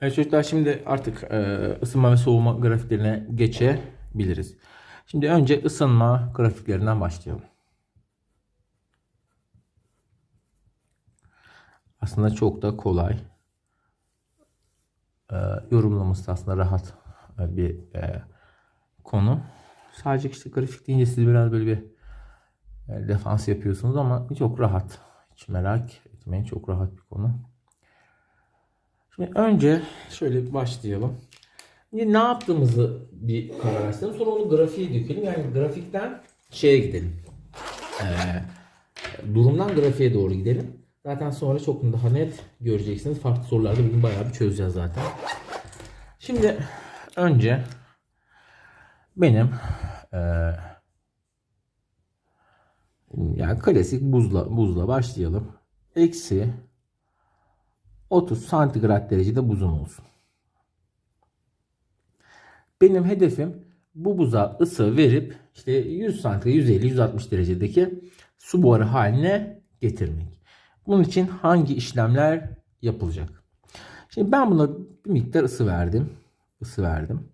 Evet çocuklar şimdi artık e, ısınma ve soğuma grafiklerine geçebiliriz. Şimdi önce ısınma grafiklerinden başlayalım. Aslında çok da kolay. E, yorumlaması da aslında rahat e, bir e, konu. Sadece işte grafik deyince siz biraz böyle bir e, defans yapıyorsunuz ama çok rahat. Hiç merak etmeyin çok rahat bir konu. Şimdi önce şöyle başlayalım. Ne yaptığımızı bir kararlaştıralım. Sonra onu grafiğe dökelim. Yani grafikten şeye gidelim. Ee, durumdan grafiğe doğru gidelim. Zaten sonra çok daha net göreceksiniz. Farklı sorularda bugün bayağı bir çözeceğiz zaten. Şimdi önce benim eee yani klasik buzla buzla başlayalım. Eksi 30 santigrat derecede buzum olsun. Benim hedefim bu buza ısı verip işte 100 santigrat, 150, 160 derecedeki su buharı haline getirmek. Bunun için hangi işlemler yapılacak? Şimdi ben buna bir miktar ısı verdim. Isı verdim.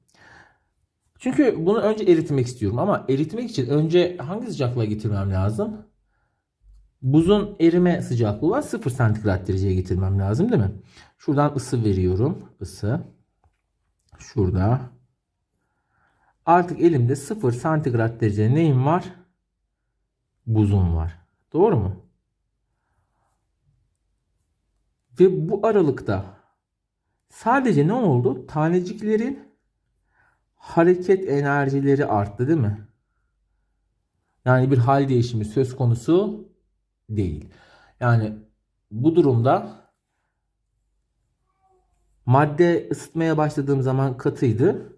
Çünkü bunu önce eritmek istiyorum ama eritmek için önce hangi sıcaklığa getirmem lazım? Buzun erime sıcaklığı olan 0 santigrat dereceye getirmem lazım değil mi? Şuradan ısı veriyorum. Isı. Şurada. Artık elimde 0 santigrat derece neyim var? Buzum var. Doğru mu? Ve bu aralıkta sadece ne oldu? Taneciklerin hareket enerjileri arttı değil mi? Yani bir hal değişimi söz konusu değil. Yani bu durumda madde ısıtmaya başladığım zaman katıydı.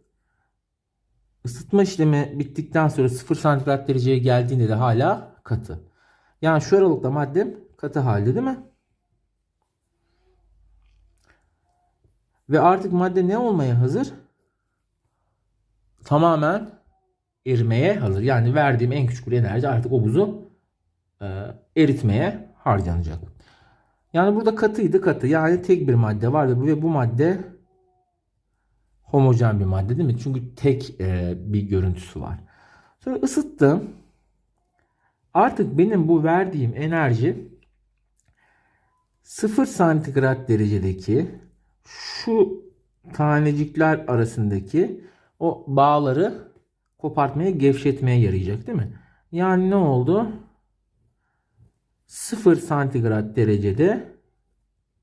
Isıtma işlemi bittikten sonra 0 santigrat dereceye geldiğinde de hala katı. Yani şu aralıkta maddem katı halde değil mi? Ve artık madde ne olmaya hazır? Tamamen erimeye hazır. Yani verdiğim en küçük bir enerji artık o buzu eritmeye harcanacak. Yani burada katıydı katı. Yani tek bir madde var ve bu madde homojen bir madde değil mi? Çünkü tek e, bir görüntüsü var. Sonra ısıttım. Artık benim bu verdiğim enerji 0 santigrat derecedeki şu tanecikler arasındaki o bağları kopartmaya, gevşetmeye yarayacak değil mi? Yani ne oldu? 0 santigrat derecede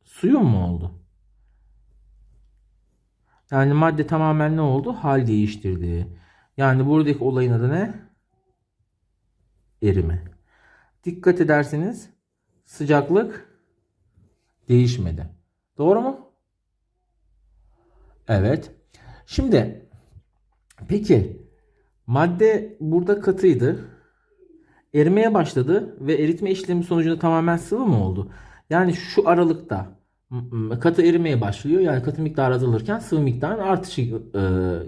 suyum mu oldu? Yani madde tamamen ne oldu? Hal değiştirdi. Yani buradaki olayın adı ne? Erime. Dikkat ederseniz sıcaklık değişmedi. Doğru mu? Evet. Şimdi peki madde burada katıydı. Erimeye başladı ve eritme işlemi sonucunda tamamen sıvı mı oldu? Yani şu aralıkta katı erimeye başlıyor. Yani katı miktarı azalırken sıvı miktarın artışı e,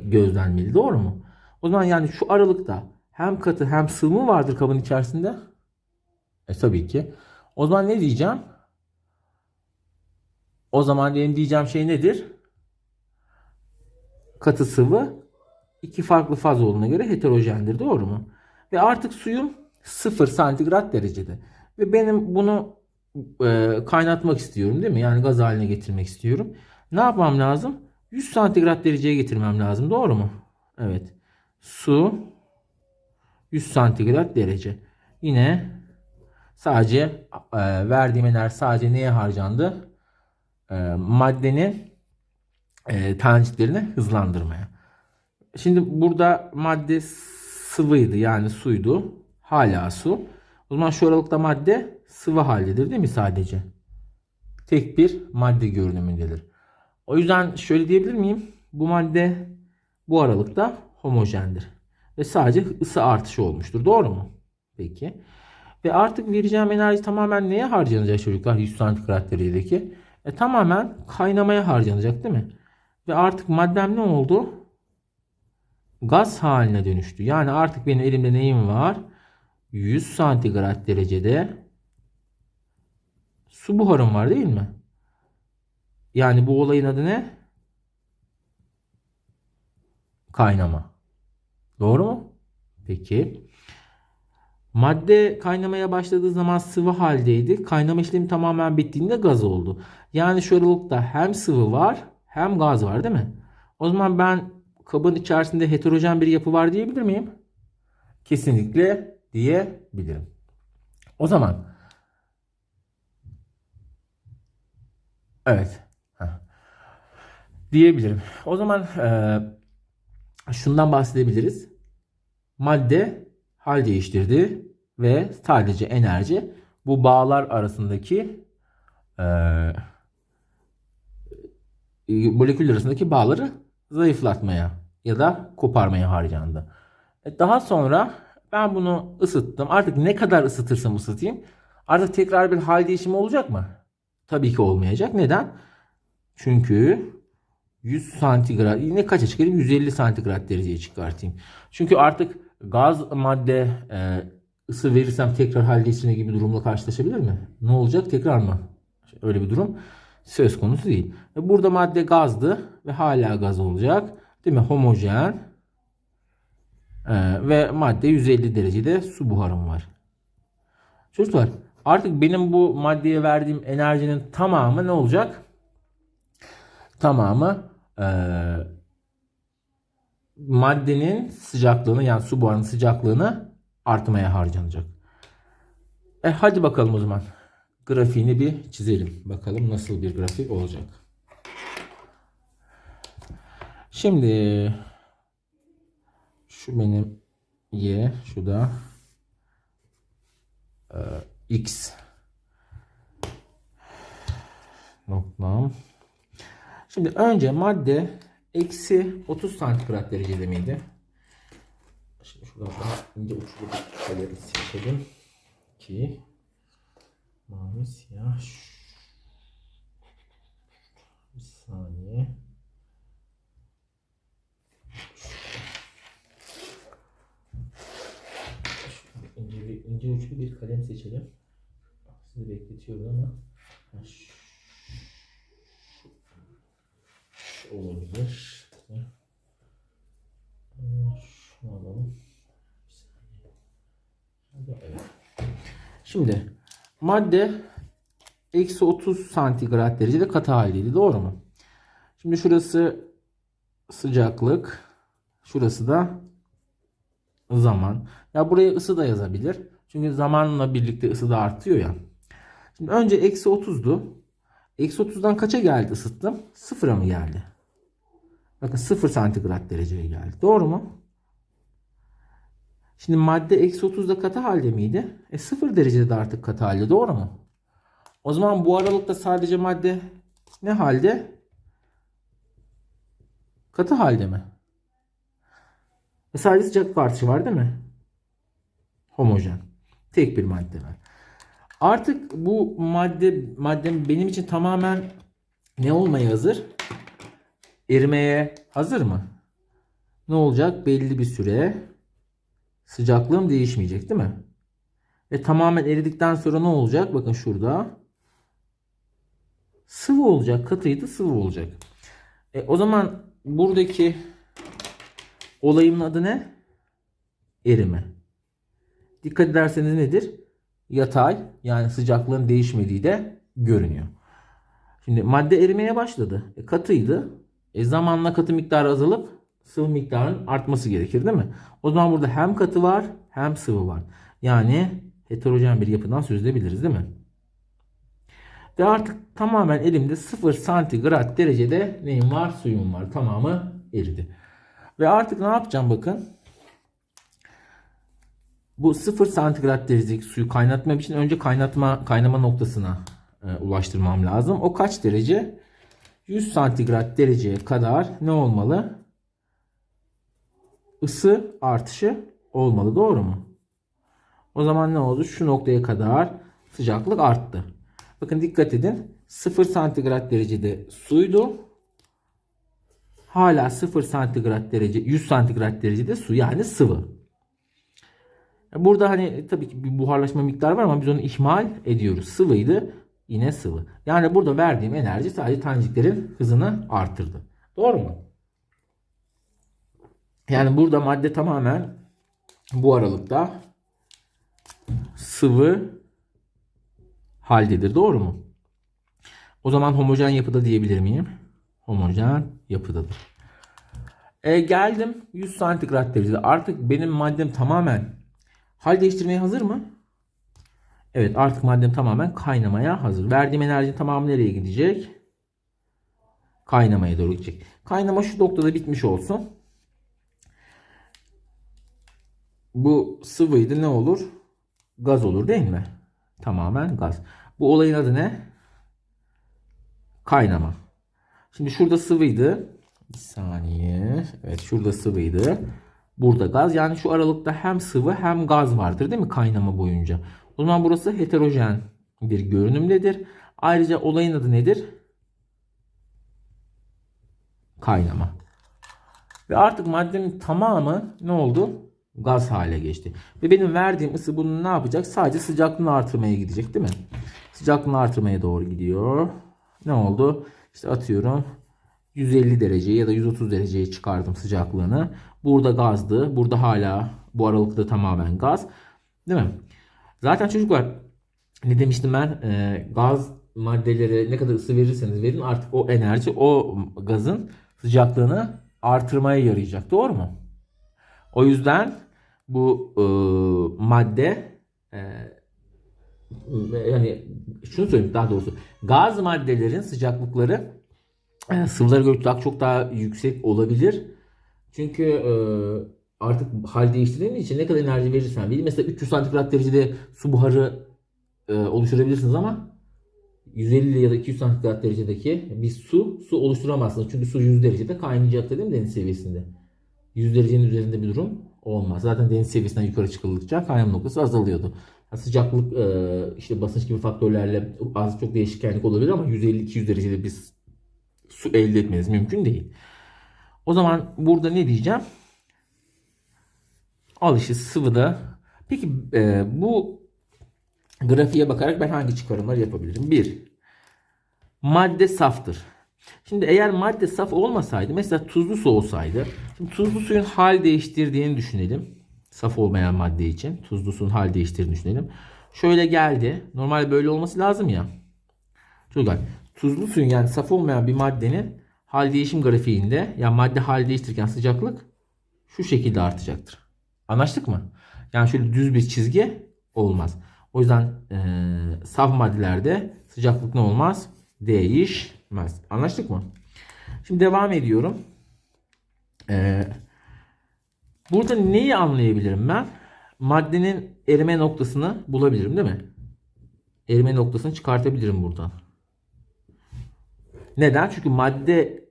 gözlenmeli. Doğru mu? O zaman yani şu aralıkta hem katı hem sıvı mı vardır kabın içerisinde? E tabii ki. O zaman ne diyeceğim? O zaman benim diyeceğim şey nedir? Katı sıvı iki farklı faz olduğuna göre heterojendir. Doğru mu? Ve artık suyum 0 santigrat derecede. Ve benim bunu e, kaynatmak istiyorum değil mi? Yani gaz haline getirmek istiyorum. Ne yapmam lazım? 100 santigrat dereceye getirmem lazım. Doğru mu? Evet. Su 100 santigrat derece. Yine sadece e, verdiğim enerji sadece neye harcandı? E, maddenin e, taneciklerini hızlandırmaya. Şimdi burada madde sıvıydı yani suydu. Hala su. O zaman şu aralıkta madde sıvı haldedir değil mi sadece? Tek bir madde görünümündedir. O yüzden şöyle diyebilir miyim? Bu madde bu aralıkta homojendir. Ve sadece ısı artışı olmuştur. Doğru mu? Peki. Ve artık vereceğim enerji tamamen neye harcanacak çocuklar? 100 santigrat derecedeki. E, tamamen kaynamaya harcanacak değil mi? Ve artık maddem ne oldu? Gaz haline dönüştü. Yani artık benim elimde neyim var? 100 santigrat derecede su buharım var değil mi? Yani bu olayın adı ne? kaynama. Doğru mu? Peki. Madde kaynamaya başladığı zaman sıvı haldeydi. Kaynama işlemi tamamen bittiğinde gaz oldu. Yani şu aralıkta hem sıvı var hem gaz var değil mi? O zaman ben kabın içerisinde heterojen bir yapı var diyebilir miyim? Kesinlikle diyebilirim. O zaman evet diyebilirim. O zaman e, şundan bahsedebiliriz. Madde hal değiştirdi ve sadece enerji bu bağlar arasındaki e, moleküller arasındaki bağları zayıflatmaya ya da koparmaya harcandı. E, Daha sonra ben bunu ısıttım. Artık ne kadar ısıtırsam ısıtayım. Artık tekrar bir hal değişimi olacak mı? Tabii ki olmayacak. Neden? Çünkü 100 santigrat ne kaça çıkarayım? 150 santigrat dereceye çıkartayım. Çünkü artık gaz madde e, ısı verirsem tekrar hal değişimi gibi durumla karşılaşabilir mi? Ne olacak? Tekrar mı? Öyle bir durum söz konusu değil. Burada madde gazdı ve hala gaz olacak. Değil mi? Homojen e, ve madde 150 derecede su buharım var. Çocuklar artık benim bu maddeye verdiğim enerjinin tamamı ne olacak? Tamamı e, maddenin sıcaklığını yani su buharının sıcaklığını artmaya harcanacak. E hadi bakalım o zaman. Grafiğini bir çizelim. Bakalım nasıl bir grafik olacak. Şimdi şu benim y, şu da e, x noktam. Şimdi önce madde eksi 30 santigrat derecede miydi? Şimdi şuradan daha ince uçlu kalemi seçelim ki mavi siyah bir saniye Şöyle ince uçlu bir kalem seçelim. Sizi bekletiyorum ama olabilir. Şunu alalım. Şimdi madde eksi 30 santigrat derecede katı haldeydi. Doğru mu? Şimdi şurası sıcaklık. Şurası da zaman. Ya buraya ısı da yazabilir. Çünkü zamanla birlikte ısı da artıyor ya. Şimdi önce eksi 30'du. Eksi 30'dan kaça geldi ısıttım? Sıfıra mı geldi? Bakın 0 santigrat dereceye geldi. Doğru mu? Şimdi madde eksi 30'da katı halde miydi? E 0 derecede de artık katı halde. Doğru mu? O zaman bu aralıkta sadece madde ne halde? Katı halde mi? E sadece sıcaklık artışı var değil mi? Homojen. Tek bir madde var. Artık bu madde maddem benim için tamamen ne olmaya hazır? Erimeye hazır mı? Ne olacak? Belli bir süre sıcaklığım değişmeyecek değil mi? Ve tamamen eridikten sonra ne olacak? Bakın şurada. Sıvı olacak. Katıydı sıvı olacak. E, o zaman buradaki olayın adı ne? Erime. Dikkat ederseniz nedir? Yatay yani sıcaklığın değişmediği de görünüyor. Şimdi madde erimeye başladı. E, katıydı. E, zamanla katı miktarı azalıp sıvı miktarının artması gerekir değil mi? O zaman burada hem katı var hem sıvı var. Yani heterojen bir yapıdan söz edebiliriz değil mi? Ve artık tamamen elimde 0 santigrat derecede neyim var? Suyum var. Tamamı eridi. Ve artık ne yapacağım bakın. Bu 0 santigrat derecelik suyu kaynatmam için önce kaynatma kaynama noktasına e, ulaştırmam lazım. O kaç derece? 100 santigrat dereceye kadar ne olmalı? Isı artışı olmalı. Doğru mu? O zaman ne oldu? Şu noktaya kadar sıcaklık arttı. Bakın dikkat edin. 0 santigrat derecede suydu. Hala 0 santigrat derece 100 santigrat derecede su yani sıvı. Burada hani tabii ki bir buharlaşma miktarı var ama biz onu ihmal ediyoruz. Sıvıydı yine sıvı. Yani burada verdiğim enerji sadece taneciklerin hızını arttırdı. Doğru mu? Yani burada madde tamamen bu aralıkta sıvı haldedir. Doğru mu? O zaman homojen yapıda diyebilir miyim? Homojen yapıdadır. E, geldim 100 santigrat derecede. Artık benim maddem tamamen hal değiştirmeye hazır mı? Evet artık maddem tamamen kaynamaya hazır. Verdiğim enerjinin tamamı nereye gidecek? Kaynamaya doğru gidecek. Kaynama şu noktada bitmiş olsun. Bu sıvıydı ne olur? Gaz olur değil mi? Tamamen gaz. Bu olayın adı ne? Kaynama. Şimdi şurada sıvıydı. Bir saniye. Evet şurada sıvıydı. Burada gaz. Yani şu aralıkta hem sıvı hem gaz vardır değil mi kaynama boyunca? O zaman burası heterojen bir görünümdedir. Ayrıca olayın adı nedir? Kaynama. Ve artık maddenin tamamı ne oldu? Gaz hale geçti. Ve benim verdiğim ısı bunu ne yapacak? Sadece sıcaklığını artırmaya gidecek değil mi? Sıcaklığını artırmaya doğru gidiyor. Ne oldu? İşte atıyorum 150 dereceye ya da 130 dereceye çıkardım sıcaklığını. Burada gazdı. Burada hala bu aralıkta tamamen gaz. Değil mi? Zaten çocuklar ne demiştim ben? Ee, gaz maddeleri ne kadar ısı verirseniz verin artık o enerji o gazın sıcaklığını artırmaya yarayacak. Doğru mu? O yüzden bu e, madde e, yani şunu söyleyeyim daha doğrusu gaz maddelerin sıcaklıkları e, sıvılara göre daha çok daha yüksek olabilir. Çünkü e, artık hal değiştirdiğin için ne kadar enerji verirsen verin. Mesela 300 santigrat derecede su buharı e, oluşturabilirsiniz ama 150 ya da 200 santigrat derecedeki bir su su oluşturamazsınız. Çünkü su 100 derecede kaynayacaktır değil mi deniz seviyesinde? 100 derecenin üzerinde bir durum olmaz. Zaten deniz seviyesinden yukarı çıkıldıkça kaynama noktası azalıyordu. Yani sıcaklık e, işte basınç gibi faktörlerle az çok değişkenlik olabilir ama 150-200 derecede bir su elde etmeniz mümkün değil. O zaman burada ne diyeceğim? Al işte sıvıda. Peki e, bu grafiğe bakarak ben hangi çıkarımlar yapabilirim? 1. Madde saftır. Şimdi eğer madde saf olmasaydı mesela tuzlu su olsaydı. Şimdi tuzlu suyun hal değiştirdiğini düşünelim. Saf olmayan madde için tuzlu suyun hal değiştirdiğini düşünelim. Şöyle geldi. Normal böyle olması lazım ya. Çocuklar tuzlu suyun yani saf olmayan bir maddenin hal değişim grafiğinde yani madde hal değiştirirken sıcaklık şu şekilde artacaktır. Anlaştık mı? Yani şöyle düz bir çizgi olmaz. O yüzden e, saf maddelerde sıcaklık ne olmaz? Değişmez. Anlaştık mı? Şimdi devam ediyorum. Ee, burada neyi anlayabilirim ben? Maddenin erime noktasını bulabilirim değil mi? Erime noktasını çıkartabilirim buradan. Neden? Çünkü madde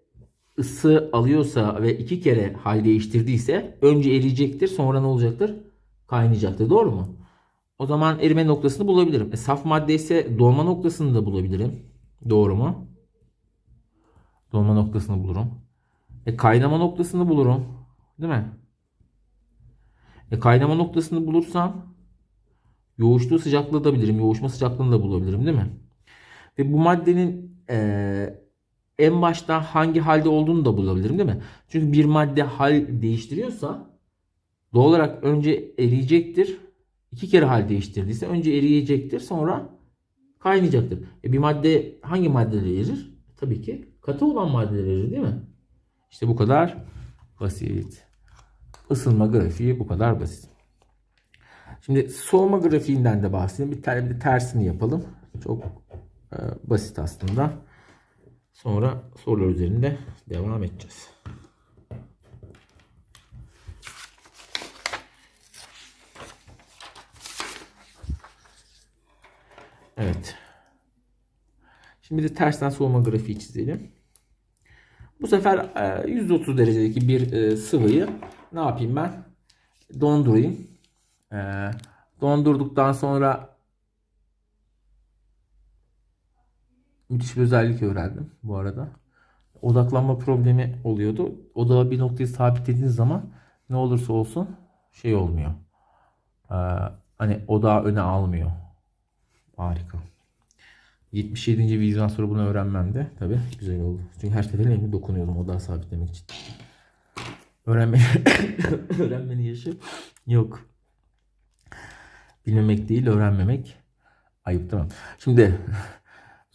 ısı alıyorsa ve iki kere hal değiştirdiyse önce eriyecektir sonra ne olacaktır? Kaynayacaktır. Doğru mu? O zaman erime noktasını bulabilirim. E, saf madde ise dolma noktasını da bulabilirim. Doğru mu? Dolma noktasını bulurum. E, kaynama noktasını bulurum. Değil mi? E, kaynama noktasını bulursam yoğuştuğu sıcaklığı da bilirim. Yoğuşma sıcaklığını da bulabilirim değil mi? Ve bu maddenin e, en başta hangi halde olduğunu da bulabilirim değil mi? Çünkü bir madde hal değiştiriyorsa doğal olarak önce eriyecektir. İki kere hal değiştirdiyse önce eriyecektir sonra kaynayacaktır. E bir madde hangi maddeler erir? Tabii ki katı olan maddeler erir değil mi? İşte bu kadar basit. Isınma grafiği bu kadar basit. Şimdi soğuma grafiğinden de bahsedeyim. Bir tane de tersini yapalım. Çok e, basit aslında. Sonra sorular üzerinde devam edeceğiz. Evet. Şimdi de tersten soğuma grafiği çizelim. Bu sefer e, 130 derecedeki bir e, sıvıyı ne yapayım ben? Dondurayım. E, dondurduktan sonra müthiş bir özellik öğrendim bu arada. Odaklanma problemi oluyordu. Odağı bir noktayı sabitlediğiniz zaman ne olursa olsun şey olmuyor. E, hani odağı öne almıyor. Harika. 77. vizyon sonra bunu öğrenmem tabi güzel oldu. Çünkü her seferinde elimi dokunuyordum odağı sabitlemek için. Öğrenme öğrenmenin yaşı yok. Bilmemek değil, öğrenmemek. Ayıp tamam. Şimdi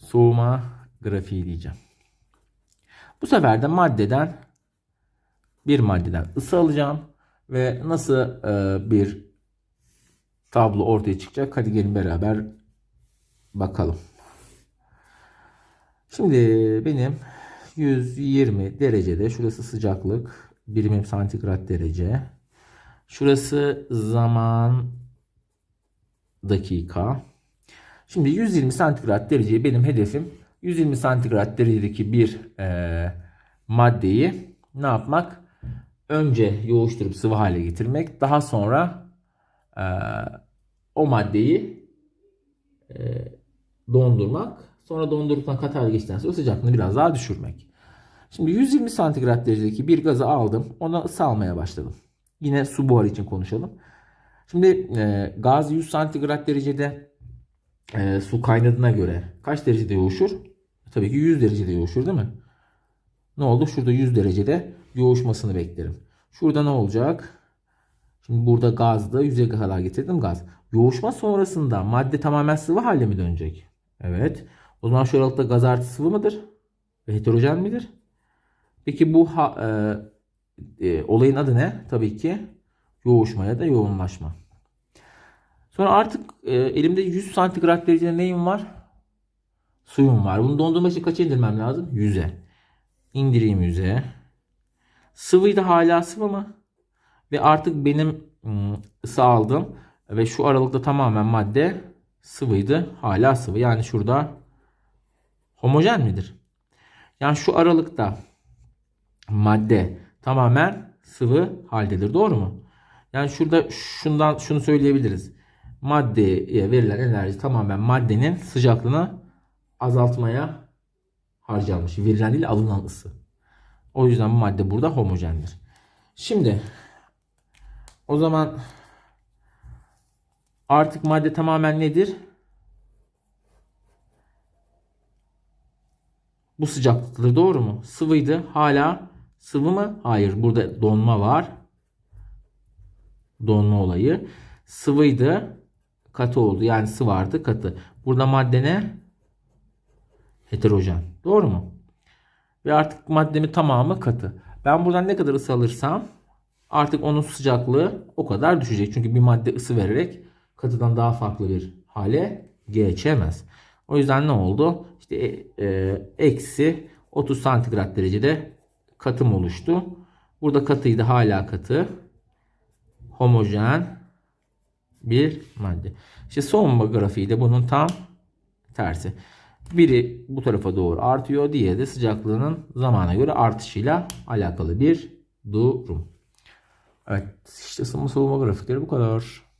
soğuma grafiği diyeceğim. Bu sefer de maddeden bir maddeden ısı alacağım ve nasıl e, bir tablo ortaya çıkacak? Hadi gelin beraber bakalım. Şimdi benim 120 derecede şurası sıcaklık birimim santigrat derece. Şurası zaman dakika. Şimdi 120 santigrat dereceyi benim hedefim 120 santigrat derecedeki bir e, maddeyi ne yapmak? Önce yoğuşturup sıvı hale getirmek. Daha sonra e, o maddeyi e, dondurmak. Sonra dondurduktan kat hale geçtikten sonra sıcaklığını biraz daha düşürmek. Şimdi 120 santigrat derecedeki bir gazı aldım. Ona ısı almaya başladım. Yine su buharı için konuşalım. Şimdi e, gaz 100 santigrat derecede e, su kaynadığına göre kaç derecede yoğuşur? Tabii ki 100 derecede yoğuşur değil mi? Ne oldu? Şurada 100 derecede yoğuşmasını beklerim. Şurada ne olacak? Şimdi burada gazdı. 100'e kadar getirdim gaz. Yoğuşma sonrasında madde tamamen sıvı haline mi dönecek? Evet. O zaman şu aralıkta gaz artı sıvı mıdır? Ve heterojen midir? Peki bu ha- e, e, olayın adı ne? Tabii ki yoğuşma ya da yoğunlaşma. Sonra artık e, elimde 100 santigrat derecede neyim var? Suyum var. Bunu dondurmak için kaça indirmem lazım? 100'e. İndireyim 100'e. Sıvıydı hala sıvı mı? Ve artık benim ım, ısı aldım. Ve şu aralıkta tamamen madde sıvıydı. Hala sıvı. Yani şurada homojen midir? Yani şu aralıkta madde tamamen sıvı haldedir. Doğru mu? Yani şurada şundan şunu söyleyebiliriz. Maddeye verilen enerji tamamen maddenin sıcaklığını azaltmaya harcanmış. Verilen değil alınan ısı. O yüzden bu madde burada homojendir. Şimdi o zaman artık madde tamamen nedir? Bu sıcaklıktadır doğru mu? Sıvıydı. Hala sıvı mı? Hayır. Burada donma var. Donma olayı. Sıvıydı. Katı oldu. Yani sıvı vardı katı. Burada madde ne? Heterojen. Doğru mu? Ve artık maddemin tamamı katı. Ben buradan ne kadar ısı alırsam artık onun sıcaklığı o kadar düşecek. Çünkü bir madde ısı vererek katıdan daha farklı bir hale geçemez. O yüzden ne oldu? İşte e, e, eksi 30 santigrat derecede katım oluştu. Burada katıydı hala katı. Homojen bir madde. İşte soğuma grafiği de bunun tam tersi. Biri bu tarafa doğru artıyor. Diğeri de sıcaklığının zamana göre artışıyla alakalı bir durum. Evet işte ısınma soğuma grafikleri bu kadar.